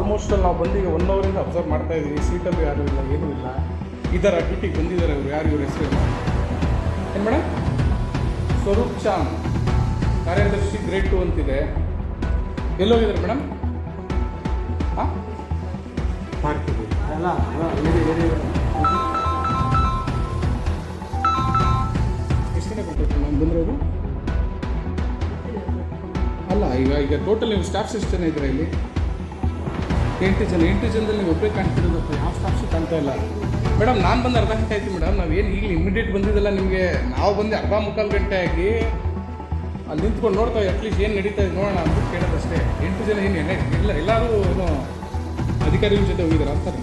Almost ನಾವು ಬಂದೀಗ one ಅವರಿಂದ observe ಮಾಡ್ತಾ ಇದ್ದೀವಿ. ಸೀಟಲ್ಲೂ ಯಾರೂ ಇಲ್ಲ, ಏನೂ ಇಲ್ಲ. ಇದರ ಡ್ಯೂಟಿಗೆ ಬಂದಿದ್ದಾರೆ ಅವರು ಯಾರು ಇವರು ಹೆಸರು ಏನು? ಮೇಡಮ್? ಸ್ವರೂಪ್ ಚಾಂದ್, ಕಾರ್ಯದರ್ಶಿ ಗ್ರೇಡ್ ಟು ಅಂತಿದೆ. ಎಲ್ಲೋಗಿದ್ದಾರೆ ಮೇಡಮ್? ಹಾಂ? ಅಲ್ಲ. ಎಷ್ಟು ಬಂದಿರೋದು? ಅಲ್ಲ, ಈಗ ಈಗ ಟೋಟಲ್ ನೀವು ಸ್ಟಾಫ್ಸ್ ಎಷ್ಟು ಜನ ಇಲ್ಲಿ? ಎಂಟು ಜನ, ಎಂಟು ಜನದಲ್ಲಿ ನೀವು ಒಬ್ಬರೇ ಕಾಣ್ತಿರೋದಪ್ಪ ಯಾವ ಸ್ಟಾಫ್ಸು ಕಾಣ್ತಾ ಇಲ್ಲ. ಮೇಡಮ್, ನಾನು ಬಂದು ಅರ್ಧ ಗಂಟೆ ಆಯ್ತು ಮೇಡಮ್, ನಾವು ಏನು ಈಗ ಇಮಿಡಿಯೇಟ್ ಬಂದಿದ್ದಲ್ಲ ನಿಮಗೆ, ನಾವು ಬಂದು ಅರ್ಧ ಮುಕ್ಕಾಲು ಗಂಟೆ ಆಗಿ ಅಲ್ಲಿ ನಿಂತ್ಕೊಂಡು ನೋಡ್ತಾ ಅಟ್ಲೀಸ್ಟ್ ಏನು ನಡೀತಾ ಇದೆ ನೋಡೋಣ ಅಂತ ಕೇಳೋದಷ್ಟೇ. ಎಂಟು ಜನ ಏನು ಇಲ್ಲ ಎಲ್ಲರೂ ಏನು ಅಧಿಕಾರಿಗಳ ಜೊತೆ ಹೋಗಿದ್ದಾರೆ ಅಂತಾರೆ.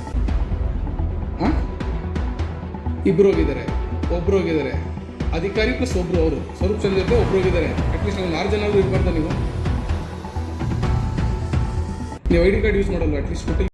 ಹಾಂ? ಇಬ್ಬರು ಹೋಗಿದ್ದಾರೆ ಒಬ್ಬರು ಹೋಗಿದ್ದಾರೆ. ಅಧಿಕಾರಿ ಪ್ಲಸ್ ಒಬ್ಬರು ಅವರು, ಸ್ವರೂಪ್ ಚಂದ್ರ ಜೊತೆ ಒಬ್ಬರು ಹೋಗಿದ್ದಾರೆ ಅಟ್ಲೀಸ್ಟ್ ಒಂದು ಆರು ಜನ ಇರಬಾರ್ದ ನೀವು? ನೀವು ಐ ಡಿ ಕಾರ್ಡ್ ಯೂಸ್ ಮಾಡಲ್ಲ ಅಟ್ಲೀಸ್ಟ್ ಹೋಟೆಲ್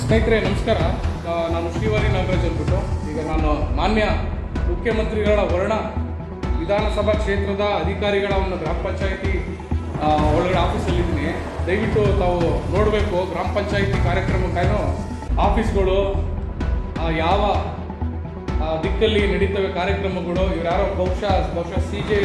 ಸ್ನೇಹಿತರೆ, ನಮಸ್ಕಾರ. ನಾನು ಶ್ರೀವಾರಿ ನಾಗರಾಜ್ ಅಂದ್ಬಿಟ್ಟು. ಈಗ ನಾನು ಮಾನ್ಯ ಮುಖ್ಯಮಂತ್ರಿಗಳ ವರ್ಣ ವಿಧಾನಸಭಾ ಕ್ಷೇತ್ರದ ಅಧಿಕಾರಿಗಳ ಒಂದು ಗ್ರಾಮ ಪಂಚಾಯಿತಿ ಒಳಗಡೆ ಆಫೀಸಲ್ಲಿದ್ದೀನಿ ದಯವಿಟ್ಟು ತಾವು ನೋಡಬೇಕು ಗ್ರಾಮ ಪಂಚಾಯಿತಿ ಕಾರ್ಯಕ್ರಮಕ್ಕೇನು ಆಫೀಸ್ಗಳು ಯಾವ ದಿಕ್ಕಲ್ಲಿ ನಡೀತವೆ ಕಾರ್ಯಕ್ರಮಗಳು, ಇವ್ರು ಯಾರೋ ಬಹುಶಃ ಬಹುಶಃ ಸಿ ಜೆ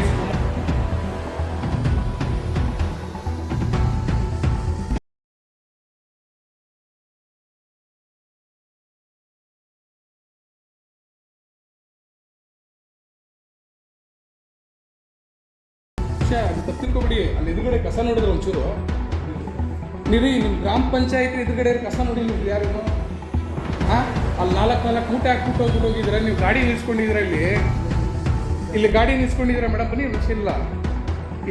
ವಿಷಯ ಅದು ತಿಳ್ಕೊಬಿಡಿ ಅಲ್ಲಿ ಎದುರುಗಡೆ ಕಸ ನೋಡಿದ್ರೆ ಒಂಚೂರು. ನೀರಿ ನಿಮ್ಮ ಗ್ರಾಮ ಪಂಚಾಯತ್ ಎದುರುಗಡೆ ಕಸ ನೋಡಿ ನೀವು ಯಾರು ಹಾಂ ಅಲ್ಲಿ ನಾಲ್ಕು ನಾಲ್ಕು ಮೂಟೆ ಹಾಕ್ಬಿಟ್ಟು ಹೋಗ್ಬಿಟ್ಟು ಹೋಗಿದ್ರೆ, ನೀವು ಗಾಡಿ ನಿಲ್ಸ್ಕೊಂಡಿದ್ರೆ ಇಲ್ಲಿ. ಇಲ್ಲಿ ಗಾಡಿ ನಿಲ್ಸ್ಕೊಂಡಿದ್ರೆ ಮೇಡಮ್, ಬನ್ನಿ ಇಲ್ಲ.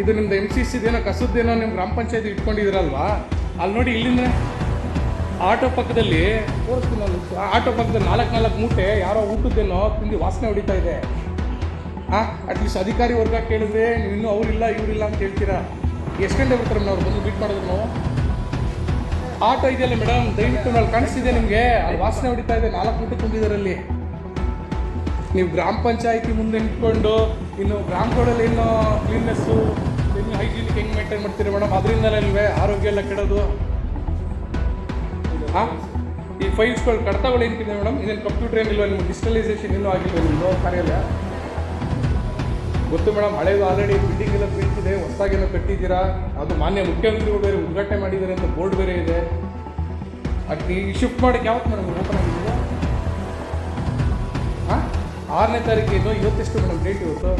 ಇದು ನಿಮ್ದು ಎಂ ಸಿ ಸಿದೇನೋ ಕಸದ್ದೇನೋ ನಿಮ್ಮ ಗ್ರಾಮ ಪಂಚಾಯತ್ ಇಟ್ಕೊಂಡಿದ್ರಲ್ವಾ? ಅಲ್ಲಿ ನೋಡಿ ಇಲ್ಲಿಂದ ಆಟೋ ಪಕ್ಕದಲ್ಲಿ ತೋರಿಸ್ತೀನಿ ಆಟೋ ಪಕ್ಕದಲ್ಲಿ ನಾಲ್ಕು ನಾಲ್ಕು ಮೂಟೆ, ಯಾರೋ ಊಟದ್ದೇನೋ ತಿಂದು ವಾಸನೆ ಹೊಡಿತಾ ಇದೆ. ಹಾಂ ಅಟ್ಲೀಸ್ಟ್ ಅಧಿಕಾರಿ ವರ್ಗ ಕೇಳಿದ್ರೆ ನೀವು ಇನ್ನೂ ಅವರಿಲ್ಲ, ಇವರಿಲ್ಲ ಅಂತ ಹೇಳ್ತೀರಾ? ಎಷ್ಟು ಗಂಟೆ ಬರ್ತಾರೆ ಮೇಡಮ್ ಅವ್ರು? ಬಂದು ಮೀಟ್ ಮಾಡಿದ್ರು ನಾವು? ಆಟೋ ಇದೆಯಲ್ಲ ಮೇಡಮ್, ದಯವಿಟ್ಟು ಅಲ್ಲಿ ಕಾಣಿಸ್ತಿದೆ ನಿಮಗೆ. ಅಲ್ಲಿ ವಾಸನೆ ಹೊಡಿತಾ ಇದೆ, ನಾಲ್ಕು ಗಂಟೆ ತುಂಬಿದರಲ್ಲಿ ನೀವು ಗ್ರಾಮ ಪಂಚಾಯಿತಿ ಮುಂದೆ ನಿಂತ್ಕೊಂಡು, ಇನ್ನು ಗ್ರಾಮಗಳಲ್ಲಿ ಏನು ಕ್ಲೀನ್ನೆಸ್ಸು ಇನ್ನು ಹೈಜೀನಿಕ್ ಹೆಂಗೆ ಮೇಂಟೈನ್ ಮಾಡ್ತೀರಿ ಮೇಡಮ್? ಅದರಿಂದಲೇ ಅಲ್ವೇ ಆರೋಗ್ಯ ಎಲ್ಲ ಕೆಡೋದು. ಹಾಂ ಈ ಫೈಲ್ಸ್ಗಳು ಕಡತಗಳು ಏನಿದೆ ಮೇಡಮ್? ಇದೇನು ಕಂಪ್ಯೂಟರ್ ಏನಿಲ್ವ ನಿಮ್ಮ ಡಿಜಿಟಲೈಸೇಷನ್ ಏನೂ ಆಗಿಲ್ವ ನಿಮ್ಮದು ಕಾರ್ಯಾಲಯ? ಗೊತ್ತು ಮೇಡಮ್, ಹಳೇದು ಆಲ್ರೆಡಿ ಬಿಲ್ಡಿಂಗ್ ಎಲ್ಲ ಬೀಳ್ತಿದೆ ಹೊಸದಾಗೆಲ್ಲ ಕಟ್ಟಿದ್ದೀರಾ? ಅದು ಮಾನ್ಯ ಮುಖ್ಯಮಂತ್ರಿಗಳು ಬೇರೆ ಉದ್ಘಾಟನೆ ಮಾಡಿದ್ದಾರೆ ಅಂತ ಬೋರ್ಡ್ ಬೇರೆ ಇದೆ. ಅದು ಈ ಶಿಫ್ಟ್ ಮಾಡಕ್ಕೆ ಯಾವತ್ತು ಮೇಡಮ್ ಓಪನ್ ಆಗಿದ್ದೀರಾ ಹಾಂ ಆರನೇ ತಾರೀಕು ಇದು ಇವತ್ತೆಷ್ಟು ಮೇಡಮ್ ಡೇಟ್ ಇವತ್ತು?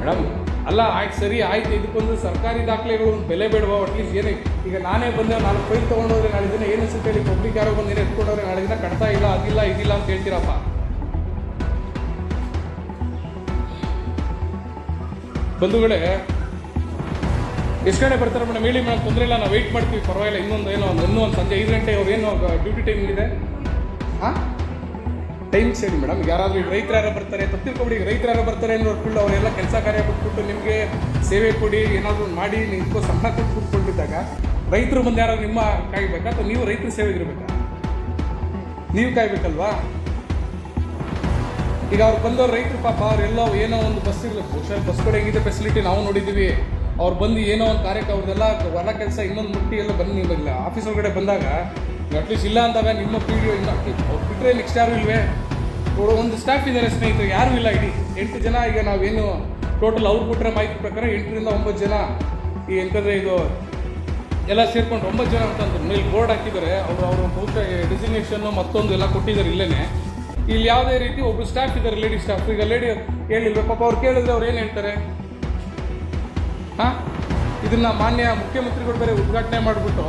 ಮೇಡಮ್, ಅಲ್ಲ, ಆಯ್ತು ಸರಿ, ಆಯ್ತು. ಇದಕ್ಕೊಂದು ಸರ್ಕಾರಿ ದಾಖಲೆಗಳು ಒಂದು ಬೆಲೆ ಬೇಡವಾ? ಅಟ್ಲೀಸ್ಟ್ ಏನೇ ಈಗ ನಾನೇ ಬಂದೆ ನಾನು ಫೈಲ್ ತೊಗೊಂಡೋದ್ರೆ ನಾಳೆ ದಿನ ಏನು ಸುತ್ತೇಳಿ ಪಬ್ಲಿಕ್ ಯಾರೋ ಬಂದು ಏನೋ ನಾಳೆ ದಿನ ಕಟ್ತಾ ಇಲ್ಲ, ಅದಿಲ್ಲ, ಇದಿಲ್ಲ ಅಂತ ಹೇಳ್ತೀರಪ್ಪ. ಬಂಧುಗಳೇ ಎಷ್ಟು ಗಂಟೆ ಬರ್ತಾರೆ ಮೇಡಮ್ ಹೇಳಿ ಮೇಡಮ್ ತೊಂದರೆ ಇಲ್ಲ ನಾವು ವೆಯ್ಟ್ ಮಾಡ್ತೀವಿ ಪರವಾಗಿಲ್ಲ ಇನ್ನೊಂದು ಏನೋ ಒಂದು ಇನ್ನೂ ಒಂದು ಸಂಜೆ ಐದು ಗಂಟೆ ಅವ್ರು ಏನು ಡ್ಯೂಟಿ ಟೈಮ್ ಇದೆ ಹಾಂ? ಟೈಮ್ ಹೇಳಿ ಮೇಡಮ್ ಯಾರಾದರೂ ರೈತರು ಯಾರೋ ಬರ್ತಾರೆ ತಪ್ಪಿರ್ಕೊಬಿಡಿ ರೈತರು ಯಾರೋ ಬರ್ತಾರೆ ಅನ್ನೋ ಫುಲ್ ಅವರೆಲ್ಲ ಕೆಲಸ ಕಾರ್ಯ ಬಿಟ್ಬಿಟ್ಟು ನಿಮಗೆ ಸೇವೆ ಕೊಡಿ ಏನಾದರೂ ಮಾಡಿ ನಿಮಗೂ ಸಂಬಳ ಕೊಟ್ಟು ಕೂತ್ಕೊಂಡಿದ್ದಾಗ ರೈತರು ಬಂದು ಯಾರು ನಿಮ್ಮ ಕಾಯ್ಬೇಕಾ ಅಥವಾ ನೀವು ರೈತರ ಸೇವೆಗಿರ್ಬೇಕಾ ನೀವು ಕಾಯ್ಬೇಕಲ್ವಾ? ಈಗ ಅವ್ರು ಬಂದವ್ರು ರೈತರು ಪಾಪ ಅವರೆಲ್ಲೋ ಏನೋ ಒಂದು ಬಸ್ ಇರಲಿ. ಬಹುಶಃ ಬಸ್ ಕೂಡ ಹೆಂಗಿದೆ ಫೆಸಿಲಿಟಿ ನಾವು ನೋಡಿದ್ದೀವಿ. ಅವ್ರು ಬಂದು ಏನೋ ಒಂದು ಕಾರ್ಯಕ್ಕೆ ಅವ್ರದ್ದೆಲ್ಲ ಹೊರ ಕೆಲಸ, ಇನ್ನೊಂದು ಮುಟ್ಟಿ ಎಲ್ಲ ಬಂದು ನಿಮ್ಮಲ್ಲ ಆಫೀಸ್ ಒಳಗಡೆ ಬಂದಾಗ ಅಟ್ಲೀಸ್ಟ್ ಇಲ್ಲ ಅಂದಾಗ ನಿಮ್ಮ ಪಿ ಡಿ ಇನ್ನು ಅವ್ರು ಬಿಟ್ಟರೆ ನೆಕ್ಸ್ಟ್ ಯಾರು ಇಲ್ವೇ? ಒಂದು ಸ್ಟಾಫ್ ಇದ್ದಾರೆ ಸ್ನೇಹಿತರು, ಯಾರೂ ಇಲ್ಲ ಇಡೀ. ಎಂಟು ಜನ ಈಗ ನಾವೇನು ಟೋಟಲ್ ಅವ್ರು ಬಿಟ್ಟರೆ ಮಾಹಿತಿ ಪ್ರಕಾರ ಎಂಟರಿಂದ ಒಂಬತ್ತು ಜನ ಈ ಎಂತಂದರೆ ಇದು ಎಲ್ಲ ಸೇರ್ಕೊಂಡು ಒಂಬತ್ತು ಜನ ಅಂತಂದ್ರು ಮೇಲೆ ಬೋರ್ಡ್ ಹಾಕಿದ್ದಾರೆ. ಅವರು ಅವರು ಬಹುಶಃ ಡೆಸಿಗ್ನೇಷನ್ನು ಮತ್ತೊಂದು ಎಲ್ಲ ಕೊಟ್ಟಿದ್ದಾರೆ ಇಲ್ಲೇ ಇಲ್ಲಿ ಯಾವುದೇ ರೀತಿ ಒಬ್ಬರು ಸ್ಟಾಫ್ ಇದ್ದಾರೆ ಲೇಡಿ ಸ್ಟಾಫ್ ಈಗ ಲೇಡಿ ಹೇಳಿಲ್ವ ಪಾಪ ಅವ್ರು ಕೇಳಿದ್ರೆ ಅವ್ರು ಏನು ಹೇಳ್ತಾರೆ? ಹಾಂ? ಇದನ್ನ ಮಾನ್ಯ ಮುಖ್ಯಮಂತ್ರಿಗಳು ಬೇರೆ ಉದ್ಘಾಟನೆ ಮಾಡಿಬಿಟ್ಟು.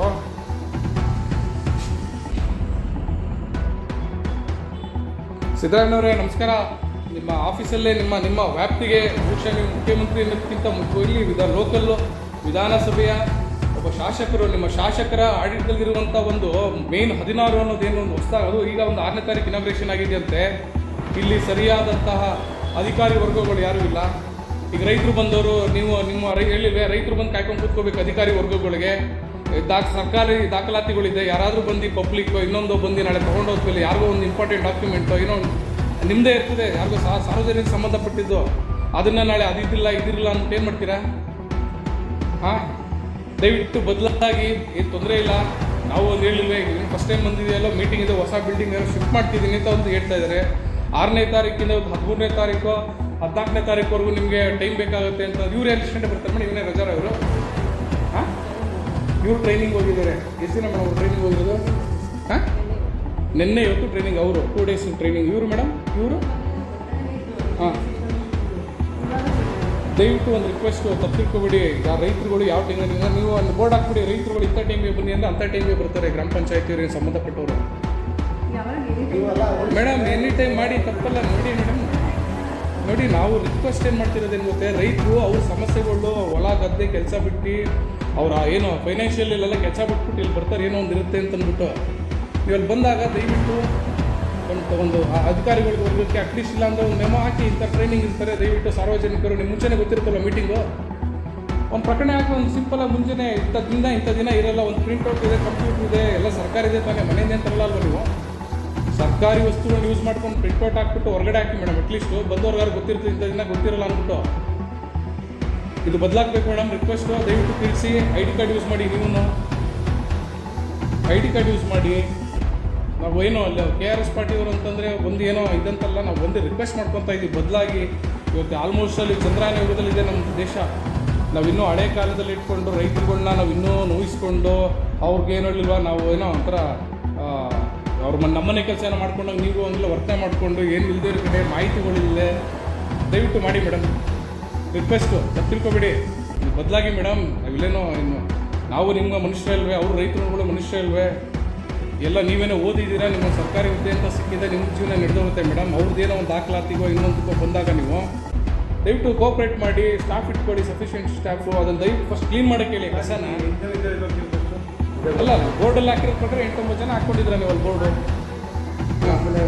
ಸಿದ್ದರಾಮಯ್ಯವರೇ, ನಮಸ್ಕಾರ. ನಿಮ್ಮ ಆಫೀಸಲ್ಲೇ ನಿಮ್ಮ ನಿಮ್ಮ ವ್ಯಾಪ್ತಿಗೆ ಬಹುಶಃ ನೀವು ಮುಖ್ಯಮಂತ್ರಿ ಅನ್ನೋದಕ್ಕಿಂತ ಮುಖ್ಯ ಇಲ್ಲಿ ವಿಧ ಲೋಕಲ್ಲು ವಿಧಾನಸಭೆಯ ಒಬ್ಬ ಶಾಸಕರು, ನಿಮ್ಮ ಶಾಸಕರ ಆಡಳಿತದಲ್ಲಿರುವಂಥ ಒಂದು ಮೇನ್ ಹದಿನಾರು ಅನ್ನೋದೇನು ಒಂದು ಹೊಸ ಅದು ಈಗ ಒಂದು ಆರನೇ ತಾರೀಕು ಇನಾಗ್ರೇಷನ್ ಆಗಿದೆಯಂತೆ. ಇಲ್ಲಿ ಸರಿಯಾದಂತಹ ಅಧಿಕಾರಿ ವರ್ಗಗಳು ಯಾರೂ ಇಲ್ಲ. ಈಗ ರೈತರು ಬಂದವರು, ನೀವು ನಿಮ್ಮ ರೈ ರೈತರು ಬಂದು ಕಾಯ್ಕೊಂಡು ಕೂತ್ಕೋಬೇಕು ಅಧಿಕಾರಿ ವರ್ಗಗಳಿಗೆ. ದಾಖ ಸರ್ಕಾರಿ ದಾಖಲಾತಿಗಳಿದೆ. ಯಾರಾದರೂ ಬಂದು ಪಬ್ಲಿಕ್ ಇನ್ನೊಂದು ಬಂದು ನಾಳೆ ತೊಗೊಂಡೋದ್ಮೇಲೆ ಯಾರಿಗೋ ಒಂದು ಇಂಪಾರ್ಟೆಂಟ್ ಡಾಕ್ಯುಮೆಂಟು ಏನೋ ನಿಮ್ಮದೇ ಇರ್ತದೆ. ಯಾರಿಗೋ ಸಹ ಸಾರ್ವಜನಿಕ ಸಂಬಂಧಪಟ್ಟಿದ್ದು. ಅದನ್ನು ನಾಳೆ ಅದಿದ್ದಿಲ್ಲ ಇದಿರಲ್ಲ ಅಂತ ಏನು ಮಾಡ್ತೀರಾ? ಹಾಂ? ದಯವಿಟ್ಟು ಬದಲಾಗಿ, ಏನು ತೊಂದರೆ ಇಲ್ಲ. ನಾವು ಒಂದು ಹೇಳಿಲ್ವೇ ಫಸ್ಟ್ ಟೈಮ್ ಬಂದಿದೆಯಲ್ಲ ಮೀಟಿಂಗ್ ಇದೆ, ಹೊಸ ಬಿಲ್ಡಿಂಗ್ ಏನೋ ಶಿಫ್ಟ್ ಮಾಡ್ತಿದ್ದೀನಿ ಅಂತ ಒಂದು ಹೇಳ್ತಾ ಇದ್ದಾರೆ ಆರನೇ ತಾರೀಕಿಂದ ಹದಿಮೂರನೇ ತಾರೀಕು, ಹದಿನಾಲ್ಕನೇ ತಾರೀಕುವರೆಗೂ ನಿಮಗೆ ಟೈಮ್ ಬೇಕಾಗುತ್ತೆ ಅಂತ ಇವ್ರು ಎಲ್ಲಿ ಸ್ಟೆಂಟ್ ಬರ್ತಾರೆ ಮೇಡಮ್ ಇವನೇ ರಜಾರ ಇವರು. ಹಾಂ? ಇವ್ರು ಟ್ರೈನಿಂಗ್ ಹೋಗಿದ್ದಾರೆ. ಎಷ್ಟು ದಿನ ಮೇಡಮ್ ಅವ್ರು ಟ್ರೈನಿಂಗ್ ಹೋಗಿರೋದು? ಹಾಂ? ನಿನ್ನೆ ಇವತ್ತು ಟ್ರೈನಿಂಗ್ ಅವರು ಟೂ ಡೇಸ್ ಟ್ರೈನಿಂಗ್ ಇವರು ಮೇಡಮ್? ಇವರು? ಹಾಂ. ದಯವಿಟ್ಟು ಒಂದು ರಿಕ್ವೆಸ್ಟ್ ತಪ್ಪಿಟ್ಕೊಬಿಡಿ ಯಾವ ರೈತರುಗಳು ಯಾವ ಟೈಮಿಂದ ನೀವು ಒಂದು ಬೋರ್ಡ್ ಹಾಕ್ಬಿಡಿ. ರೈತರುಗಳು ಇಂಥ ಟೈಮ್ಗೆ ಬನ್ನಿ ಅಂದರೆ ಅಂಥ ಟೈಮ್ಗೆ ಬರ್ತಾರೆ ಗ್ರಾಮ ಪಂಚಾಯತಿಯವರಿಗೆ ಸಂಬಂಧಪಟ್ಟವರು. ಮೇಡಮ್ ಎನಿ ಟೈಮ್ ಮಾಡಿ, ತಪ್ಪಲ್ಲ. ನೋಡಿ ಮೇಡಮ್. ನೋಡಿ, ನಾವು ರಿಕ್ವೆಸ್ಟ್ ಏನು ಮಾಡ್ತಿರೋದೇನು ಗೊತ್ತೆ? ರೈತರು ಅವ್ರ ಸಮಸ್ಯೆಗಳು, ಹೊಲ ಗದ್ದೆ ಕೆಲಸ ಬಿಟ್ಟು, ಅವರ ಏನು ಫೈನಾನ್ಷಿಯಲ್ ಎಲ್ಲ ಕೆಲಸ ಬಿಟ್ಬಿಟ್ಟು ಇಲ್ಲಿ ಬರ್ತಾರೆ, ಏನೋ ಒಂದು ಇರುತ್ತೆ ಅಂತ ಅಂದ್ಬಿಟ್ಟು ನೀವು ಅಲ್ಲಿ ಬಂದಾಗ ದಯವಿಟ್ಟು ಒಂದು ತೊಗೊಂಡು ಅಧಿಕಾರಿಗಳಿಗೆ ವರ್ಗಕ್ಕೆ ಅಟ್ಲೀಸ್ಟ್ ಇಲ್ಲ ಅಂದರೆ ಒಂದು ಮೆಮೊ ಹಾಕಿ ಇಂಥ ಟ್ರೈನಿಂಗ್ ಇರ್ತಾರೆ. ದಯವಿಟ್ಟು ಸಾರ್ವಜನಿಕರು ನಿಮ್ಮ ಮುಂಚೆನೇ ಗೊತ್ತಿರುತ್ತಲ್ಲ ಮೀಟಿಂಗು ಒಂದು ಪ್ರಕರಣ ಹಾಕಿ, ಒಂದು ಸಿಂಪಲಾಗಿ ಮುಂಚೆನೇ ಇಂಥ ದಿನ ಇಂಥ ದಿನ ಇರಲ್ಲ, ಒಂದು ಪ್ರಿಂಟ್ಔಟ್ ಇದೆ ಕಂಪ್ಯೂಟರ್ ಇದೆ, ಎಲ್ಲ ಸರ್ಕಾರ ಇದೆ ತಾನೇ, ಮನೆಯಿಂದ ತರಲ್ಲ ಅಲ್ವಾ ನೀವು? ಸರ್ಕಾರಿ ವಸ್ತುಗಳನ್ನ ಯೂಸ್ ಮಾಡ್ಕೊಂಡು ಪ್ರಿಂಟ್ಔಟ್ ಹಾಕ್ಬಿಟ್ಟು ಹೊರಗಡೆ ಹಾಕಿ ಮೇಡಮ್ ಅಟ್ಲೀಸ್ಟು ಬಂದವ್ರಿಗಾರು ಗೊತ್ತಿರ್ತದೆ ಇಂಥ ದಿನ ಗೊತ್ತಿರಲ್ಲ ಅಂದ್ಬಿಟ್ಟು. ಇದು ಬದಲಾಗಬೇಕು ಮೇಡಮ್ ರಿಕ್ವೆಸ್ಟು ದಯವಿಟ್ಟು ತಿಳಿಸಿ. ಐ ಡಿ ಕಾರ್ಡ್ ಯೂಸ್ ಮಾಡಿ ನೀವು ಐ ಡಿ ಕಾರ್ಡ್ ಯೂಸ್ ಮಾಡಿ. ನಾವು ಅಲ್ಲಿ ಕೆ ಆರ್ ಎಸ್ ಪಾರ್ಟಿಯವರು ಅಂತಂದರೆ ಒಂದು ಏನೋ ಇದಂತಲ್ಲ, ನಾವು ಒಂದು ರಿಕ್ವೆಸ್ಟ್ ಮಾಡ್ಕೊತಾ ಇದ್ದೀವಿ ಬದಲಾಗಿ. ಇವತ್ತು ಆಲ್ಮೋಸ್ಟ್ ಅಲ್ಲಿ ಚಂದ್ರಯಾನ ಯುಗದಲ್ಲಿದೆ ನಮ್ಮ ದೇಶ. ನಾವು ಇನ್ನೂ ಹಳೆ ಕಾಲದಲ್ಲಿ ಇಟ್ಕೊಂಡು ರೈತರುಗಳನ್ನ ನಾವು ಇನ್ನೂ ನೋಯಿಸ್ಕೊಂಡು ಅವ್ರಿಗೆ ಏನು ಹೇಳಿಲ್ವಾ, ನಾವು ಏನೋ ಒಂಥರ ಅವ್ರ ಮನೆ ನಮ್ಮನೆ ಕೆಲಸ ಏನೋ ಮಾಡ್ಕೊಂಡಾಗ ನೀವು ಒಂದೆಲ್ಲ ವರ್ತನೆ ಮಾಡಿಕೊಂಡು ಏನು ಇಲ್ಲದೇ ಕಡೆ ಮಾಹಿತಿಗಳಿಲ್ಲದೆ ದಯವಿಟ್ಟು ಮಾಡಿ ಮೇಡಮ್ ರಿಕ್ವೆಸ್ಟು ತಪ್ಪು ತಿಳ್ಕೊಬೇಡಿ. ಬದಲಾಗಿ ಮೇಡಮ್ ನಾವಿಲ್ಲೇನೋ ಇನ್ನು. ನಾವು ನಿಮ್ಮ ಮನುಷ್ಯರಲ್ವೇ ಅವರು ರೈತರುಗಳು ಮನುಷ್ಯರಲ್ವೇ ಎಲ್ಲ ನೀವೇನೋ ಓದಿದ್ದೀರಾ ನಿಮ್ಮ ಸರ್ಕಾರಿ ಹುದ್ದೆ ಅಂತ ಸಿಕ್ಕಿದೆ ನಿಮ್ಮ ಜೀವನ ನಡೆದೋಗುತ್ತೆ ಮೇಡಮ್. ಅವ್ರದ್ದೇನೋ ಒಂದು ದಾಖಲಾತಿಗೋ ಇನ್ನೊಂದಕ್ಕೋ ಬಂದಾಗ ನೀವು ದಯವಿಟ್ಟು ಕೋಆಪ್ರೇಟ್ ಮಾಡಿ ಸ್ಟಾಫ್ ಇಟ್ಕೊಡಿ ಸಫಿಷಿಯೆಂಟ್ ಸ್ಟಾಫು ಅದನ್ನು ದಯವಿಟ್ಟು ಫಸ್ಟ್ ಕ್ಲೀನ್ ಮಾಡೋಕ್ಕೆ ಹೇಳಿ ಕಸನ. ಅಲ್ಲ ಬೋರ್ಡಲ್ಲಿ ಹಾಕಿರೋ ಪ್ರಕಾರ ಎಂಟೊಂಬತ್ತು ಜನ ಹಾಕ್ಕೊಂಡಿದ್ರೆ ನೀವು ಅಲ್ಲಿ ಬೋರ್ಡು ಆಮೇಲೆ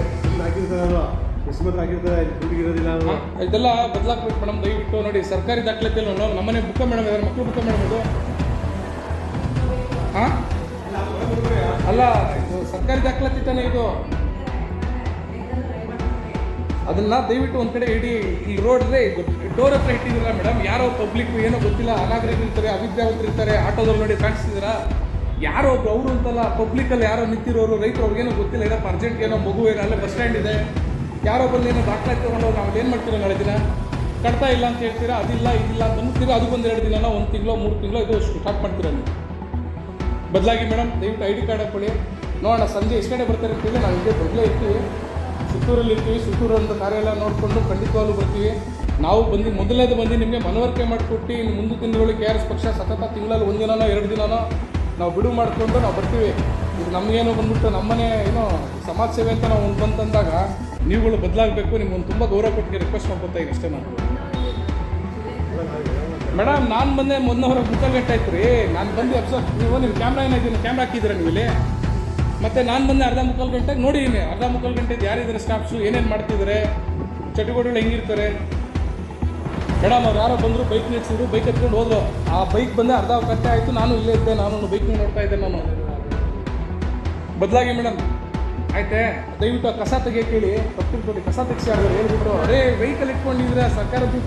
ಇದೆಲ್ಲ ಬದಲಾಗ್ಬೇಕು ಮೇಡಮ್ ದಯವಿಟ್ಟು ನೋಡಿ ಸರ್ಕಾರಿ ದಾಖಲಾತಿಯಲ್ಲಿ ನಾವು ನಮ್ಮನೆ ಬುಕ್ಕ ಮೇಡಮ್ ಇದ್ದಾರೆ ಮಕ್ಕಳು ಬುಕ್ಕ ಮೇಡಮ್ ಇದು. ಹಾಂ? ಅಲ್ಲ, ಇದು ಸರ್ಕಾರಿ ದಾಖಲಾತಿ ತಾನೇ ಇದು? ಅದನ್ನ ದಯವಿಟ್ಟು ಒಂದು ಕಡೆ ಇಡೀ. ಈ ರೋಡ್ ಡೋರ್ ಹತ್ರ ಇಟ್ಟಿದ್ದೀರಾ ಮೇಡಮ್ ಯಾರೋ ಪಬ್ಲಿಕ್ ಏನೋ ಗೊತ್ತಿಲ್ಲ ಅನಾಗರಿಕರು ಇರ್ತಾರೆ, ಅವಿದ್ಯಾವಂತರು ಇರ್ತಾರೆ ಆಟೋದಲ್ಲಿ ನೋಡಿ ಕಾಣಿಸ್ತಿದ್ದೀರಾ? ಯಾರೋ ಒಬ್ರು, ಅವರು ಅಂತಲ್ಲ ಪಬ್ಲಿಕಲ್ಲಿ ಯಾರೋ ನಿಂತಿರೋರು, ರೈತರು ಅವ್ರಿಗೇನು ಗೊತ್ತಿಲ್ಲ ಏನಪ್ಪ ಅರ್ಜೆಂಟ್ ಏನೋ ಮಗು ಏನೋ ಅಲ್ಲೇ ಬಸ್ ಸ್ಟ್ಯಾಂಡ್ ಇದೆ. ಯಾರೋ ಬಂದು ಏನೋ ದಾಖಲಾತಿ ತಗೊಂಡು ನಾವು ಏನು ಮಾಡ್ತೀರಾ ನಾಳೆ ದಿನ? ಕಟ್ತಾ ಇಲ್ಲ ಅಂತ ಹೇಳ್ತೀರಾ? ಅದಿಲ್ಲ, ಇದಿಲ್ಲ ಅಂತ ಅದು ಅದಕ್ಕೊಂದು ಎರಡು ದಿನ ಒಂದು ತಿಂಗಳು, ಮೂರು ತಿಂಗಳು, ಇದು ಸ್ಟಾರ್ಟ್ ಮಾಡ್ತೀರಾ ನೀವು? ಬದಲಾಗಿ ಮೇಡಮ್, ದಯವಿಟ್ಟು ಐ ಡಿ ಕಾರ್ಡ್ ಹಾಕೊಳ್ಳಿ. ನೋಡೋಣ, ಸಂಜೆ ಎಷ್ಟು ಗಂಟೆ ಬರ್ತಾರೆ ಅಂತೇಳಿ ನಾವು ಇದೇ ಬದಲೇ ಇರ್ತೀವಿ. ಸುತ್ತೂರಲ್ಲಿ ಇರ್ತೀವಿ ಸುತ್ತೂರು ಅಂತ ಎಲ್ಲ ನೋಡಿಕೊಂಡು ಖಂಡಿತವಾಗ್ಲೂ ಬರ್ತೀವಿ. ನಾವು ಬಂದು ಮೊದಲನೇದು ಬಂದು ನಿಮಗೆ ಮನವರಿಕೆ ಮಾಡಿಕೊಟ್ಟು ಇನ್ನು ಮುಂದೆ ತಿಂಗಳು ಕೆ ಆರ್ ಎಸ್ ಪಕ್ಷ ಸತತ ತಿಂಗಳಲ್ಲಿ ಒಂದು ದಿನನೋ ಎರಡು ದಿನನೋ ನಾವು ಬಿಡುವು ಮಾಡಿಕೊಂಡು ನಾವು ಬರ್ತೀವಿ. ಇದು ನಮಗೇನೋ ಬಂದ್ಬಿಟ್ಟು ನಮ್ಮನೆ ಏನೋ ಸಮಾಜ ಸೇವೆ ಅಂತ ನಾವು ಒಂದು ಬಂತಂದಾಗ ನೀವುಗಳು ಬದಲಾಗಬೇಕು, ನಿಮ್ಗೊಂದು ತುಂಬ ಗೌರವ ಕೊಟ್ಟಿಗೆ ರಿಕ್ವೆಸ್ಟ್ ಮಾಡ್ಕೊತಾ ಇದ್ದೀನಿ ಅಷ್ಟೇ ನಾನು. ಮೇಡಮ್, ನಾನು ಬಂದೆ ಮುಕ್ಕಾಲು ಗಂಟೆ ಆಯ್ತು ರೀ? ನಾನು ಬಂದು ಅಬ್ಸರ್ವ್ ನೀವು ನಿಮ್ಮ ಕ್ಯಾಮ್ರಾ ಏನಾಯ್ತು ಕ್ಯಾಮ್ರಾ ಹಾಕಿದ್ದೀರಾ ನೀವು ಇಲ್ಲಿ? ಮತ್ತೆ ನಾನು ಬಂದೆ ಅರ್ಧ ಮುಕ್ಕಾಲು ಗಂಟೆಗೆ ನೋಡಿದ್ದೀನಿ ಅರ್ಧ ಮುಕ್ಕಾಲು ಗಂಟೆದು ಯಾರಿದ್ದಾರೆ ಸ್ಟಾಫ್ಸು ಏನೇನು ಮಾಡ್ತಿದ್ದಾರೆ ಚಟುವಟಿಕೆಗಳು ಹೆಂಗಿರ್ತಾರೆ ಮೇಡಮ್, ಅವ್ರು ಯಾರೋ ಬಂದರು ಬೈಕ್ ನಿಲ್ಸಿದ್ರು. ಬೈಕ್ ಎತ್ಕೊಂಡು ಹೋದ್ರು. ಆ ಬೈಕ್ ಬಂದೆ ಅರ್ಧ ಕತ್ತೆ ಆಯಿತು. ನಾನು ಇಲ್ಲೇ ಇದ್ದೆ. ನಾನು ಬೈಕ್ ನೋಡ್ತಾ ಇದ್ದೆ ನಾನು. ಬದಲಾಗಿ ಮೇಡಮ್. ಆಯ್ತೆ? ದಯವಿಟ್ಟು ಕಸ ತೆಗಿಯೋಕೆ ಹೇಳಿ. ತಪ್ಪಿರ್ಬೋದು ಕಸ ತೆಗಿಸಿ ಹೇಳ್ಬಿಟ್ರು. ಅರೇ ವೆಹಿಕಲ್ ಇಟ್ಕೊಂಡಿದ್ರೆ ಸರ್ಕಾರದ್ದು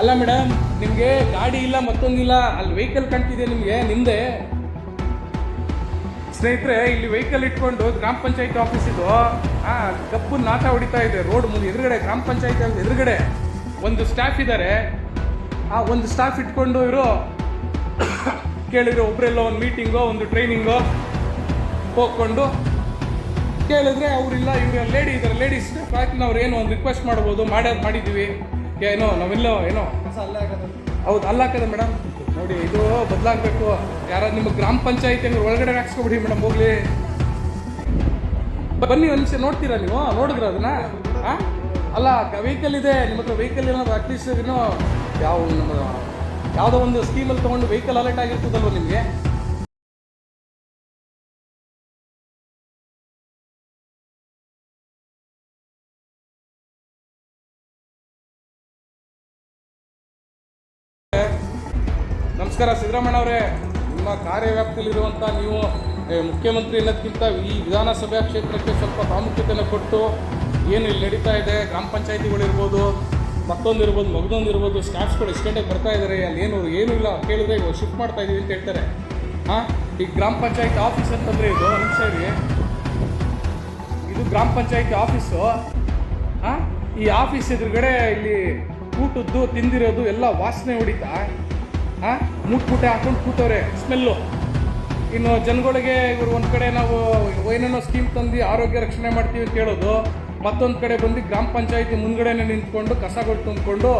ಅಲ್ಲ ಮೇಡಮ್, ನಿಮಗೆ ಗಾಡಿ ಇಲ್ಲ ಮತ್ತೊಂದಿಲ್ಲ ಅಲ್ಲಿ ವೆಹಿಕಲ್ ಕಾಣ್ತಿದೆ ನಿಮಗೆ ನಿಮ್ಮದೇ ಸ್ನೇಹಿತರೆ, ಇಲ್ಲಿ ವೆಹಿಕಲ್ ಇಟ್ಕೊಂಡು ಗ್ರಾಮ ಪಂಚಾಯತಿ ಆಫೀಸ್ ಇದು. ಆ ಕಬ್ಬು ನಾಟ ಹೊಡಿತಾ ಇದೆ, ರೋಡ್ ಮುಂದೆ, ಎದುರುಗಡೆ, ಗ್ರಾಮ ಪಂಚಾಯತಿ ಎದುರುಗಡೆ. ಒಂದು ಸ್ಟಾಫ್ ಇದ್ದಾರೆ ಆ ಒಂದು ಸ್ಟಾಫ್ ಇಟ್ಕೊಂಡು ಇವರು ಕೇಳಿದ್ರು ಒಬ್ಬರೆಲ್ಲ ಒಂದು ಮೀಟಿಂಗೋ ಒಂದು ಟ್ರೈನಿಂಗೋ ಹೋಗ್ಕೊಂಡು ಕೇಳಿದ್ರೆ ಅವರಿಲ್ಲ ಇವರು ಲೇಡಿ ಇದ್ದಾರೆ ಲೇಡೀಸ್ ಸ್ಟಾಫ್ ಅವ್ರು ಏನು ಒಂದು ರಿಕ್ವೆಸ್ಟ್ ಮಾಡ್ಬೋದು ಮಾಡ್ಯಾದ ಮಾಡಿದ್ದೀವಿ. ಏನೋ ನಾವೆಲ್ಲೋ ಏನೋ. ಹೌದು ಅಲ್ಲ ಹಾಕದ ಮೇಡಮ್. ನೋಡಿ ಇದು ಬದಲಾಗಬೇಕು. ಯಾರ ನಿಮ್ಮ ಗ್ರಾಮ ಪಂಚಾಯತಿ ಅಂದ್ರೆ ಒಳಗಡೆ ಹಾಕ್ಸ್ಕೊಬಿಡಿ ಮೇಡಮ್ ಹೋಗ್ಲಿ. ಬನ್ನಿ ಒಂದು ನೋಡ್ತೀರಾ ನೀವು? ನೋಡಿದ್ರ ಅದನ್ನ? ಅಲ್ಲ ವೆಹಿಕಲ್ ಇದೆ. ನಿಮ್ಮ ಹತ್ರ ವೆಹಿಕಲ್ ಏನಾದ್ರು ಅಟ್ಲೀಸ್ಟ್ ಏನೋ ಯಾವ ನಮ್ಮ ಯಾವುದೋ ಒಂದು ಸ್ಕೀಮಲ್ಲಿ ತೊಗೊಂಡು ವೆಹಿಕಲ್ ಅಲರ್ಟ್ ಆಗಿರ್ತದಲ್ವ ನಿಮಗೆ? ನಮಸ್ಕಾರ, ಸಿದ್ದರಾಮಯ್ಯ ಅವರೇ. ನಿಮ್ಮ ಕಾರ್ಯವ್ಯಾಪ್ತಿಯಲ್ಲಿರುವಂಥ ನೀವು ಮುಖ್ಯಮಂತ್ರಿ ಅನ್ನೋದಕ್ಕಿಂತ ಈ ವಿಧಾನಸಭೆ ಕ್ಷೇತ್ರಕ್ಕೆ ಸ್ವಲ್ಪ ಪ್ರಾಮುಖ್ಯತೆಯನ್ನು ಕೊಟ್ಟು ಏನು ಇಲ್ಲಿ ನಡೀತಾ ಇದೆ, ಗ್ರಾಮ ಪಂಚಾಯತಿಗಳಿರ್ಬೋದು ಮತ್ತೊಂದು ಇರ್ಬೋದು, ಮಗದೊಂದು ಇರ್ಬೋದು ಸ್ಟಾಫ್ಸ್ಗಳು ಎಷ್ಟು ಗಂಟೆಗೆ ಬರ್ತಾ ಇದ್ದಾರೆ ಅಲ್ಲಿ ಏನು ಏನೂ ಇಲ್ಲ ಕೇಳಿದ್ರೆ ಇವಾಗ ಶಿಫ್ಟ್ ಮಾಡ್ತಾ ಇದ್ದೀವಿ ಅಂತ ಹೇಳ್ತಾರೆ. ಹಾಂ, ಈ ಗ್ರಾಮ ಪಂಚಾಯತ್ ಆಫೀಸ್ ಅಂತಂದರೆ ಇದು ನಿಮಿಷ ಇರಿ. ಇದು ಗ್ರಾಮ ಪಂಚಾಯತಿ ಆಫೀಸು ಹಾಂ, ಈ ಆಫೀಸ್ ಎದುರುಗಡೆ ಇಲ್ಲಿ ಊಟದ್ದು, ತಿಂದಿರೋದು ಎಲ್ಲ ವಾಸನೆ ಹೊಡಿತಾ. ಹಾಂ ಮೂಟೆ ಹಾಕೊಂಡು ಕೂತವ್ರೆ ಸ್ಮೆಲ್ಲು ಇನ್ನು ಜನಗಳಿಗೆ ಇವರು ಒಂದು ಕಡೆ ನಾವು ಏನೇನೋ ಸ್ಕೀಮ್ ತಂದು ಆರೋಗ್ಯ ರಕ್ಷಣೆ ಮಾಡ್ತೀವಿ ಅಂತ ಹೇಳೋದು, ಮತ್ತೊಂದು ಕಡೆ ಬಂದು ಗ್ರಾಮ ಪಂಚಾಯತಿ ಮುಂದ್ಗಡೆನೆ ನಿಂತ್ಕೊಂಡು ಕಸಗಳು ತುಂಬಿಕೊಂಡು,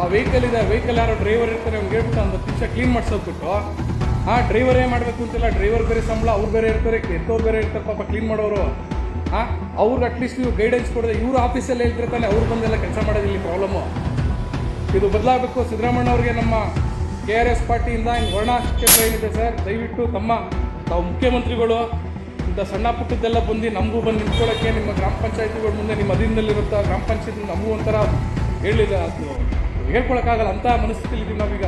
ಆ ವೆಹಿಕಲ್ ಇದೆ ವೆಹಿಕಲ್ ಯಾರೋ ಡ್ರೈವರ್ ಇರ್ತಾರೆ ಅವ್ನಿಗೆ ಹೇಳ್ಬಿಟ್ಟು ಒಂದು ನಿಮಿಷ ಕ್ಲೀನ್ ಮಾಡಿಸೋದ್ಬಿಟ್ಟು, ಹಾಂ ಡ್ರೈವರೇ ಮಾಡಬೇಕು ಅಂತಿಲ್ಲ ಡ್ರೈವರ್ ಬೇರೆ ಸಂಬಳ, ಅವ್ರು ಬೇರೆ ಇರ್ತಾರೆ ಎತ್ತೋರು ಬೇರೆ ಇರ್ತಾರೆ, ಪಾಪ ಕ್ಲೀನ್ ಮಾಡೋರು. ಹಾಂ, ಅವ್ರಿಗೆ ಅಟ್ಲೀಸ್ಟ್ ನೀವು ಗೈಡೆನ್ಸ್ ಕೊಡದೆ, ಇವರು ಆಫೀಸಲ್ಲಿ ಹೇಳ್ತಿರ್ತಾನೆ ಅವ್ರು ಬಂದೆಲ್ಲ ಕೆಲಸ ಮಾಡೋದಿಲ್ಲ ಪ್ರಾಬ್ಲಮ್ಮು ಇದು ಬದಲಾಗಬೇಕು ಸಿದ್ಧರಾಮಣ್ಣ ಅವ್ರಿಗೆ ನಮ್ಮ ಕೆ ಆರ್ ಎಸ್ ಪಾರ್ಟಿಯಿಂದ ಇನ್ನು ವರ್ಣ ಕ್ಷೇತ್ರ ಏನಿದೆ ಸರ್, ದಯವಿಟ್ಟು ತಮ್ಮ, ತಾವು ಮುಖ್ಯಮಂತ್ರಿಗಳು, ಇಂಥ ಸಣ್ಣ ಪುಟ್ಟದ್ದೆಲ್ಲ ಬಂದು ನಮಗೂ ಬಂದು ನಿಂತ್ಕೊಳ್ಳೋಕ್ಕೆ ನಿಮ್ಮ ಗ್ರಾಮ ಪಂಚಾಯತಿಗಳ ಮುಂದೆ ನಿಮ್ಮ ಅಧೀನದಲ್ಲಿರುತ್ತಾ ಗ್ರಾಮ ಪಂಚಾಯತಿ ನಮಗೂ ಒಂಥರ ಹೇಳಿಲ್ಲ ಅದು ಹೇಳ್ಕೊಳಕ್ಕಾಗಲ್ಲ ಅಂತ ಮನಸ್ಥಿತಿಲಿ ಇದ್ದೀವಿ ನಾವೀಗ.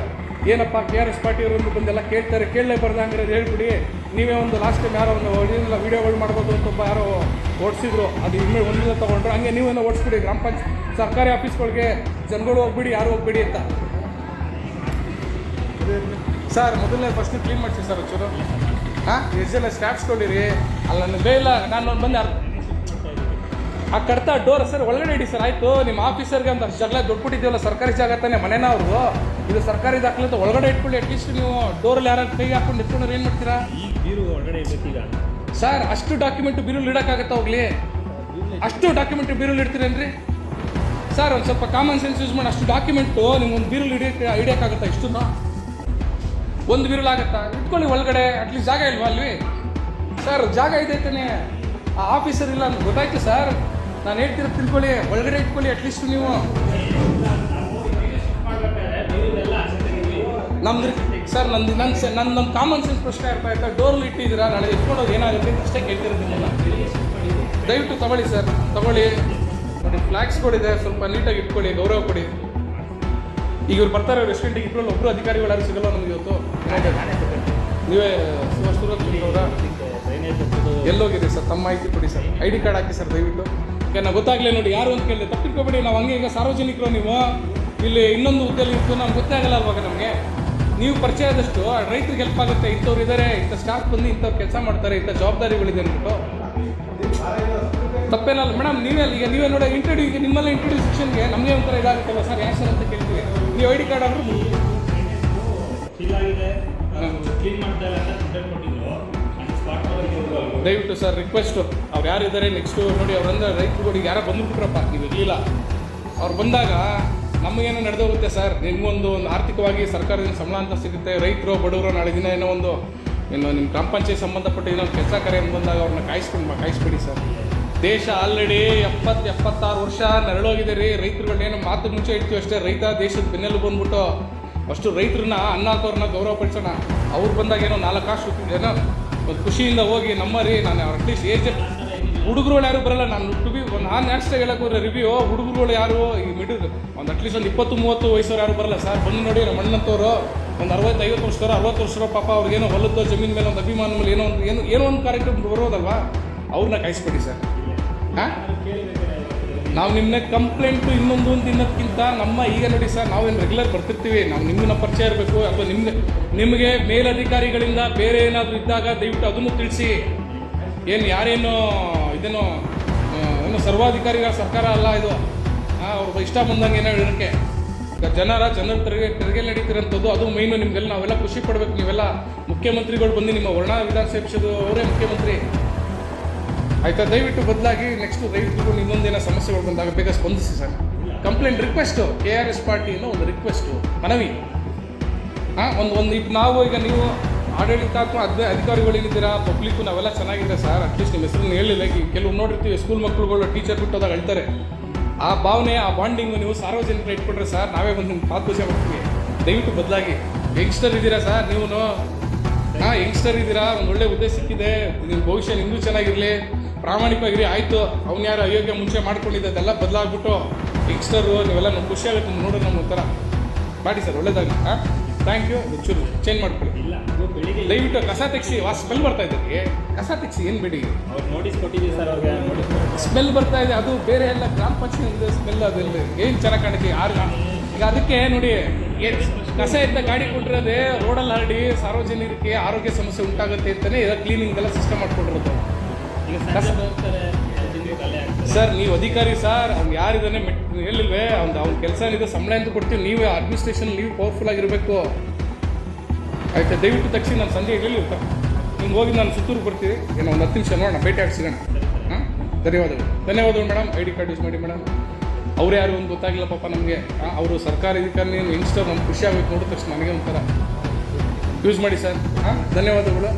ಏನಪ್ಪ, ಕೆ ಆರ್ ಎಸ್ ಪಾರ್ಟಿಯವರೊಂದು ಬಂದೆಲ್ಲ ಕೇಳ್ತಾರೆ ಕೇಳಲೇ ಬರ್ದಂಗೆ ಹೇಳ್ಬಿಡಿ. ನೀವೇ ಒಂದು ಲಾಸ್ಟ್ ಟೈಮ್ ಯಾರೋ ಒಂದು ಏನೆಲ್ಲ ವೀಡಿಯೋಗಳು ಮಾಡ್ಬೋದು ಅಂತ ಒಬ್ಬ ಯಾರೋ ಓಡಿಸಿದ್ರು, ಅದು ಇನ್ನೂ ಒಂದಿನ ತೊಗೊಂಡ್ರು, ಹಂಗೆ ನೀವೇನೋ ಓಡಿಸ್ಬಿಡಿ, ಗ್ರಾಮ ಪಂಚಾಯತ್ ಸರ್ಕಾರಿ ಆಫೀಸ್ಗಳಿಗೆ ಜನಗಳು ಹೋಗ್ಬಿಡಿ, ಯಾರು ಹೋಗ್ಬಿಡಿ ಅಂತ. ಸರ್ ಮೊದಲನೇ ಫಸ್ಟ್ ಕ್ಲೀನ್ ಮಾಡಿಸಿ ಸರ್ ಒಂಚೂರು. ಹಾಂ? ಎಷ್ಟು ಜನ ಸ್ಟಾಫ್ಸ್ಕೊಂಡಿರಿ ಅಲ್ಲ ನನ್ನ ಇಲ್ಲ. ನಾನು ಬಂದು ಆ ಕಡ್ತಾ ಡೋರ್ ಸರ್ ಒಳಗಡೆ ಇಡಿ ಸರ್ ಆಯಿತು. ನಿಮ್ಮ ಆಫೀಸರ್ಗೆ ಒಂದು ಅಷ್ಟು ಜಗಳ ದೊಡ್ಡಬಿಟ್ಟಿದ್ದೀವಲ್ಲ ಸರ್ಕಾರಿ ಜಾಗ ತಾನೇ ಮನೆನ ಅವ್ರದ್ದು ಇದು ಸರ್ಕಾರಿ ದಾಖಲೆ ಅಂತ ಒಳಗಡೆ ಇಟ್ಕೊಳ್ಳಿ ಅಟ್ಲೀಸ್ಟ್ ನೀವು ಡೋರಲ್ಲಿ ಯಾರು ಕೈ ಹಾಕೊಂಡು ನಿಂತ್ಕೊಂಡ್ರೆ ಏನು ಮಾಡ್ತೀರಾ? ಈ ಬೀರು ಒಳಗಡೆ ಈಗ. ಸರ್ ಅಷ್ಟು ಡಾಕ್ಯುಮೆಂಟ್ ಬೀರಲ್ಲಿ ಇಡೋಕ್ಕಾಗತ್ತಾ ಹೋಗ್ಲಿ? ಅಷ್ಟು ಡಾಕ್ಯುಮೆಂಟ್ ಬೀರಲ್ಲಿ ಇಡ್ತೀರೇನ್ರಿ? ಸರ್ ಒಂದು ಸ್ವಲ್ಪ ಕಾಮನ್ ಸೆನ್ಸ್ ಯೂಸ್ ಮಾಡಿ ಅಷ್ಟು ಡಾಕ್ಯುಮೆಂಟು ನಿಮ್ಗೊಂದು ಬೀರಲ್ಲಿ ಹಿಡಿಯೋಕ್ಕೆ ಹಿಡಿಯೋಕ್ಕಾಗತ್ತಾ ಇಷ್ಟನ್ನು ಒಂದು ಬಿರುಳು ಆಗುತ್ತಾ? ಇಟ್ಕೊಳ್ಳಿ ಒಳಗಡೆ ಅಟ್ಲೀಸ್ಟ್ ಜಾಗ ಇಲ್ವಾ ಅಲ್ವಿ ಸರ್ ಜಾಗ ಇದೆ ತಾನೆ. ಆ ಆಫೀಸರ್ ಇಲ್ಲ ಅಂತ ಗೊತ್ತಾಯ್ತು ಸರ್ ನಾನು ಹೇಳ್ತಿರೋ ತಿಳ್ಕೊಳ್ಳಿ, ಒಳಗಡೆ ಇಟ್ಕೊಳ್ಳಿ ಅಟ್ಲೀಸ್ಟ್ ನೀವು. ನಮ್ದು ಸರ್ ನಂದು ನನ್ನ ನನ್ನ ನಮ್ಮ ಕಾಮನ್ ಸೆನ್ಸ್ ಪ್ರಶ್ನೆ ಇರ್ತಾ ಇರ್ತಾ ಡೋರ್ಲಿ ಇಟ್ಟಿದ್ದೀರಾ? ನಾಳೆ ಇಟ್ಕೊಳ್ಳೋದು ಏನಾಗುತ್ತೆ ಅಷ್ಟೇ ಕೇಳ್ತಿರೋದು ನಿಮ್ಮನ್ನ ದಯವಿಟ್ಟು ತಗೊಳ್ಳಿ ಸರ್ ತಗೊಳ್ಳಿ. ನೋಡಿ ಇದೆ ಸ್ವಲ್ಪ ನೀಟಾಗಿ ಇಟ್ಕೊಳ್ಳಿ, ಗೌರವ ಕೊಡಿ. ಈಗ ಇವ್ರು ಬರ್ತಾರೆ ರೆಸ್ಟೋರೆಂಟಿಗೆ ಇಬ್ಬರಲ್ಲಿ ಒಬ್ಬರು ಅಧಿಕಾರಿಗಳು ಯಾರು ಸಿಗಲ್ಲ ನಮ್ಗೆ ಇವತ್ತು. ನೀವೇ ಸುಭಾಷ್ ಸರ್? ತಮ್ಮ ಮಾಹಿತಿ ಕೊಡಿ ಸರ್. ಐ ಡಿ ಕಾರ್ಡ್ ಹಾಕಿ ಸರ್, ದಯವಿಟ್ಟು. ಈಗ ನಾವು ಗೊತ್ತಾಗಲೇ ನೋಡಿ, ಯಾರು ಅಂತ ಕೇಳಿದೆ ತಪ್ಪಿಟ್ಕೊಬೇಡಿ ನಾವು ಹಂಗೆ ಈಗ ಸಾರ್ವಜನಿಕರು ನೀವು. ಇಲ್ಲಿ ಇನ್ನೊಂದು ಹುದ್ದೆಯಲ್ಲಿ ಇತ್ತು ನಮ್ಗೆ ಗೊತ್ತೇ ಆಗಲ್ಲ ಅಲ್ವಾಗ ನಮಗೆ? ನೀವು ಪರಿಚಯ ಆದಷ್ಟು ರೈತರಿಗೆ ಹೆಲ್ಪ್ ಆಗುತ್ತೆ. ಇಂಥವ್ರು ಇದ್ದಾರೆ ಇಂಥ ಸ್ಟಾಫ್ ಬಂದು ಇಂಥವ್ರು ಕೆಲಸ ಮಾಡ್ತಾರೆ, ಇಂಥ ಜವಾಬ್ದಾರಿಗಳಿದೆ ಅಂದ್ಬಿಟ್ಟು. ತಪ್ಪೇನಲ್ಲ ಮೇಡಮ್ ನೀವೇ ಈಗ ನೀವೇ ನೋಡಿ ಇಂಟ್ರಡ್ಯೂಗೆ ನಿಮ್ಮಲ್ಲೇ ಇಂಟ್ರಡ್ಯೂ ಸೆಕ್ಷನ್ಗೆ ನಮಗೆ ಒಂಥರ ಇದಾಗುತ್ತಲ್ಲ ಸರ್? ಯಾಕೆ ಸರ್ ಅಂತ ಕೇಳ್ತೀವಿ. ನೀವು ಐ ಡಿ ಕಾರ್ಡ್ ಆದರೂ ದಯವಿಟ್ಟು ಸರ್ ರಿಕ್ವೆಸ್ಟು ಅವ್ರು ಯಾರಿದ್ದಾರೆ ನೆಕ್ಸ್ಟು ನೋಡಿ ಅವ್ರಂದ್ರೆ ರೈತರುಗಳಿಗೆ ಯಾರೋ ಬಂದ್ಬಿಟ್ರಪ್ಪ ನೀವು ಇರಲಿಲ್ಲ ಅವ್ರು ಬಂದಾಗ ನಮಗೇನೋ ನಡೆದೋಗುತ್ತೆ ಸರ್. ನಿಮಗೊಂದು ಒಂದು ಆರ್ಥಿಕವಾಗಿ ಸರ್ಕಾರದಿಂದ ಸಂಬಳ ಅಂತ ಸಿಗುತ್ತೆ. ರೈತರು ಬಡವರು ನಾಳೆ ದಿನ ಏನೋ ಒಂದು ಇನ್ನು ನಿಮ್ಮ ಗ್ರಾಮ ಪಂಚಾಯತ್ ಸಂಬಂಧಪಟ್ಟ ಏನೋ ಕೆಲಸ ಕಾರ್ಯ ಬಂದಾಗ ಅವ್ರನ್ನ ಕಾಯಿಸ್ಕೊಂಡು ಕಾಯಿಸ್ಬೇಡಿ ಸರ್. ದೇಶ ಆಲ್ರೆಡಿ ಎಪ್ಪತ್ತು, ಎಪ್ಪತ್ತಾರು ವರ್ಷ ನೆರಳೋಗಿದೆ ರೀ. ರೈತರುಗಳನ್ನೇನು ಮಾತು ಮುಂಚೆ ಇಡ್ತೀವಿ ಅಷ್ಟೇ. ರೈತ ದೇಶದ ಬೆನ್ನೆಲು ಬಂದ್ಬಿಟ್ಟು ಅಷ್ಟು ರೈತರನ್ನ ಅನ್ನ ಗೌರವ ಪಡಿಸೋಣ. ಅವ್ರು ಬಂದಾಗ ಏನೋ ನಾಲ್ಕು ಕಾಸು ಏನೋ ಒಂದು ಖುಷಿಯಿಂದ ಹೋಗಿ, ನಮ್ಮ ರೀ, ನಾನು ಅಟ್ಲೀಸ್ಟ್ ಏಜ್ ಹುಡುಗರುಗಳು ಯಾರು ಬರಲ್ಲ. ನಾನು ಟು ಬಿ ನಾನು ನೆಕ್ಸ್ಟ್ ಹೇಳಕ್ಕೆ ಹೋದ್ರೆ ರಿವ್ಯೂ ಹುಡುಗರುಗಳು ಯಾರು ಈ ಮಿಡಲ್ ಒಂದು ಅಟ್ಲೀಸ್ಟ್ ಒಂದು ಇಪ್ಪತ್ತು, ಮೂವತ್ತು ವಯಸ್ಸವ್ರು ಯಾರು ಬರಲ್ಲ ಸರ್. ಬಂದು ನೋಡಿ ನಮ್ಮ ಅಣ್ಣಂತವ್ರು, ಒಂದು ಅರವತ್ತು ಐವತ್ತು ವರ್ಷದವ್ರು, ಅರವತ್ತು ವರ್ಷದವ್ರು ಪಾಪ ಅವ್ರಿಗೇನೋ ಹೊಲದ್ದು ಜಮೀನ್ ಮೇಲೆ ಒಂದು ಅಭಿಮಾನ ಮೇಲೆ ಏನೋ ಒಂದು ಏನೋ ಏನೋ ಒಂದು ಕಾರ್ಯಕ್ರಮ ಬರೋದಲ್ವಾ? ಅವ್ರನ್ನ ಕಾಯಿಸ್ಬಿಡಿ ಸರ್. ನಾವು ನಿಮ್ಮ ಕಂಪ್ಲೇಂಟು ಇನ್ನೊಂದು ಒಂದು ದಿನಕ್ಕಿಂತ ನಮ್ಮ ಈಗ ನೋಡಿ ಸರ್, ನಾವೇನು ರೆಗ್ಯುಲರ್ ಬರ್ತಿರ್ತೀವಿ, ನಾವು ನಿಮ್ಮನ್ನ ಪರಿಚಯ ಇರಬೇಕು ಅಥವಾ ನಿಮ್ಮ ನಿಮಗೆ ಮೇಲಧಿಕಾರಿಗಳಿಂದ ಬೇರೆ ಏನಾದರೂ ಇದ್ದಾಗ ದಯವಿಟ್ಟು ಅದನ್ನು ತಿಳಿಸಿ. ಏನು ಯಾರೇನು ಇದೇನೋ ಏನು ಸರ್ವಾಧಿಕಾರಿಗಳ ಸರ್ಕಾರ ಅಲ್ಲ ಇದು. ಅವ್ರ ಇಷ್ಟ ಬಂದಂಗೆ ಏನೋ ಹೇಳೋಕ್ಕೆ ಈಗ ಜನರ ಜನರ ತೆರಿಗೆ ತೆರಿಗೆ ನಡೀತಿರೋಂಥದ್ದು, ಅದು ಮೈನು ನಿಮಗೆಲ್ಲ ನಾವೆಲ್ಲ ಖುಷಿ ಪಡ್ಬೇಕು ನೀವೆಲ್ಲ. ಮುಖ್ಯಮಂತ್ರಿಗಳು ಬಂದು ನಿಮ್ಮ ವರ್ಣ ವಿಧಾನಸಭೆ ಅವರೇ ಮುಖ್ಯಮಂತ್ರಿ. ಆಯ್ತಾ? ದಯವಿಟ್ಟು ಬದಲಾಗಿ ನೆಕ್ಸ್ಟ್ ರೈತರು ಇನ್ನೊಂದೇನೋ ಸಮಸ್ಯೆಗಳು ಬಂದಾಗ ಬೇಗ ಸ್ಪಂದಿಸಿ sir. Complaint request K R S ಪಾರ್ಟಿಯಿಂದ ಒಂದು ರಿಕ್ವೆಸ್ಟು ಮನವಿ. ಹಾಂ, ಒಂದು ಒಂದು ಈಗ ನಾವು ಈಗ ನೀವು ಆಡಳಿತಾತ್ಮ ಅದ ಅಧಿಕಾರಿಗಳಿಗಿದ್ದೀರಾ ಪಬ್ಲಿಕ್ಕು ನಾವೆಲ್ಲ ಚೆನ್ನಾಗಿದೆ ಸರ್. ಅಟ್ಲೀಸ್ಟ್ ನಿಮ್ಮ ಹೆಸರನ್ನು ಹೇಳಿಲ್ಲ. ಈಗ ಕೆಲವು ನೋಡಿರ್ತೀವಿ ಸ್ಕೂಲ್ ಮಕ್ಕಳುಗಳು ಟೀಚರ್ ಬಿಟ್ಟೋದಾಗ ಅಳ್ತಾರೆ. ಆ ಭಾವನೆ, ಆ ಬಾಂಡಿಂಗು ನೀವು ಸಾರ್ವಜನಿಕರು ಇಟ್ಕೊಂಡ್ರೆ ಸರ್, ನಾವೇ ಬಂದು ನಿಮ್ಮ ಪಾದಪೂಜೆ ಮಾಡ್ತೀವಿ ದಯವಿಟ್ಟು ಬದಲಾಗಿ. ಯಂಗ್ಸ್ಟರ್ ಇದ್ದೀರಾ ಸರ್ ನೀವು ಹಾಂ ಯಂಗ್ಸ್ಟರ್ ಇದ್ದೀರಾ? ಒಂದು ಒಳ್ಳೆ ಹುದ್ದೆ ಸಿಕ್ಕಿದೆ. ನಿಮ್ಮ ಭವಿಷ್ಯ ನಿಮಗೂ ಚೆನ್ನಾಗಿರಲಿ. ಪ್ರಾಮಾಣಿಕವಾಗಿರಿ ಆಯಿತು. ಅವ್ನು ಯಾರು ಅಯೋಗ್ಯ ಮುಂಚೆ ಮಾಡ್ಕೊಂಡಿದ್ದೆಲ್ಲ ಅದೆಲ್ಲ ಬದಲಾಗ್ಬಿಟ್ಟು ಯಂಗ್ಸ್ಟರು ನೀವೆಲ್ಲ ನಮ್ಗೆ ಖುಷಿ ಆಗುತ್ತೆ ನಿಮ್ಗೆ ನೋಡೋದು ನಮ್ಮ ಒಂಥರ. ಮಾಡಿ ಸರ್ ಒಳ್ಳೇದಾಗಿ ಹಾಂ? ಥ್ಯಾಂಕ್ ಯು ಚೂರು ಚೇಂಜ್ ಮಾಡ್ಕೊಳ್ಳಿ. ಇಲ್ಲ ಅದು ಬೆಳಿಗ್ಗೆ ದಯವಿಟ್ಟು ಕಸ ತೆಗ್ಸಿ ವಾ ಸ್ಮೆಲ್ ಬರ್ತಾ ಇದೆ ಕಸ ತೆಗ್ಸಿ ಏನು ಬಿಡಿ. ಅವ್ರು ನೋಟಿಸ್ ಕೊಟ್ಟಿದ್ದೀವಿ ಸರ್ ಅವ್ರಿಗೆ ನೋಟಿಸ್ ಸ್ಮೆಲ್ ಬರ್ತಾ ಇದೆ ಅದು ಬೇರೆ ಎಲ್ಲ ಗ್ರಾಮ ಪಂಚಾಯತ್ ಸ್ಮೆಲ್ ಅದೆಲ್ಲ ಏನು ಚೆನ್ನಾಗಿ ಕಾಣುತ್ತೆ ಯಾರು ಈಗ ಅದಕ್ಕೆ ನೋಡಿ ಕಸ ಇದ್ದ ಗಾಡಿ ಕೊಟ್ಟಿರೋದೇ ರೋಡಲ್ಲಿ ಹರಡಿ ಸಾರ್ವಜನಿಕರಿಗೆ ಆರೋಗ್ಯ ಸಮಸ್ಯೆ ಉಂಟಾಗುತ್ತೆ ಅಂತಲೇ ಕ್ಲೀನಿಂಗ್ ಎಲ್ಲ ಸಿಸ್ಟಮ್ ಮಾಡ್ಕೊಂಡಿರೋದು. ಸರ್, ನೀವು ಅಧಿಕಾರಿ ಸರ್, ಅವ್ನು ಯಾರಿದ್ದಾನೆ ಮೆಟ್ ಹೇಳಿಲ್ವೇ, ಅವ್ನು ಅವ್ನ ಕೆಲಸ ಏನಿದೆ ಸಂಬಳ ಅಂತ ಕೊಡ್ತೀವಿ, ನೀವೇ ಅಡ್ಮಿನಿಸ್ಟ್ರೇಷನ್ ನೀವು ಪವರ್ಫುಲ್ ಆಗಿರಬೇಕು. ಆಯ್ತಾ, ದಯವಿಟ್ಟು ತಕ್ಷಣ ನಾನು ಸಂಜೆ ಹೇಳಿ ನಿಮ್ಗೆ ಹೋಗಿ ನಾನು ಸುತ್ತೂರು ಬರ್ತೀವಿ ಏನೋ ಒಂದು ಹತ್ತು ನಿಮಿಷ ನೋಡೋಣ, ಭೇಟಿ ಆಗ್ಸಿಗೋಣ ಹಾಂ? ಧನ್ಯವಾದಗಳು. ಧನ್ಯವಾದಗಳು madam. I D card use ಮಾಡಿ ಮೇಡಮ್. ಅವ್ರು ಯಾರು ಒಂದು ಗೊತ್ತಾಗಿಲ್ಲ ಪಾಪ ನಮಗೆ. ಅವರು ಸರ್ಕಾರಿ ಅಧಿಕಾರಿ ಇನ್ಸ್ಟರ್ ನಮ್ಗೆ ಖುಷಿ ಆಗಬೇಕು ನೋಡಿದ ತಕ್ಷಣ ನನಗೆ ಒಂಥರ. ಯೂಸ್ ಮಾಡಿ ಸರ್. ಹಾಂ? ಧನ್ಯವಾದಗಳು.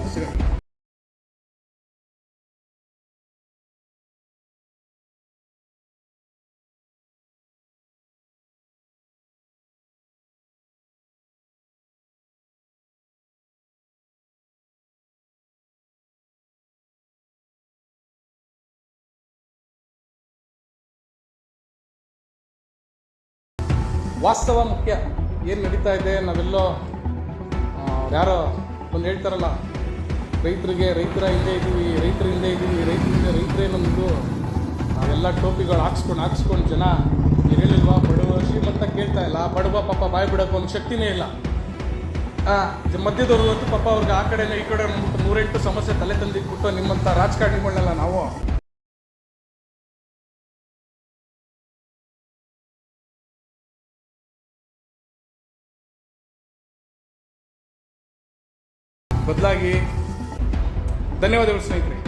ವಾಸ್ತವ ಮುಖ್ಯ. ಏನು ನಡೀತಾ ಇದೆ ನಾವೆಲ್ಲೋ ಯಾರೋ ಒಂದು ಹೇಳ್ತಾರಲ್ಲ, ರೈತರಿಗೆ ರೈತರ ಹಿಂದೆ ಇದ್ದೀವಿ ರೈತರ ಹಿಂದೆ ಇದ್ದೀವಿ ರೈತರಿಂದ ರೈತರೇ ನಮ್ಮದು ನಾವೆಲ್ಲ ಟೋಪಿಗಳು ಹಾಕ್ಸ್ಕೊಂಡು ಹಾಕ್ಸ್ಕೊಂಡು ಜನ ಹೇಳಿಲ್ವಾ, ಬಡವ ಶ್ರೀಮಂತ ಕೇಳ್ತಾ ಇಲ್ಲ, ಬಡವ ಪಾಪ ಬಾಯಿ ಬಿಡೋಕೆ ಒಂದು ಶಕ್ತಿನೇ ಇಲ್ಲ. ಹಾಂ ಜ- ಮಧ್ಯದವ್ರು ಹೊತ್ತು ಪಾಪ ಅವ್ರಿಗೆ ಆ ಕಡೆನೇ, ಈ ಕಡೆ ನೂರೆಂಟು ಸಮಸ್ಯೆ ತಲೆ ತಂದಿಟ್ಬಿಟ್ಟು ನಿಮ್ಮಂಥ ರಾಜಕಾರಣಿಗಳನ್ನೆಲ್ಲ ನಾವು ಬದಲಾಗಿ ಧನ್ಯವಾದಗಳು ಸ್ನೇಹಿತರೆ.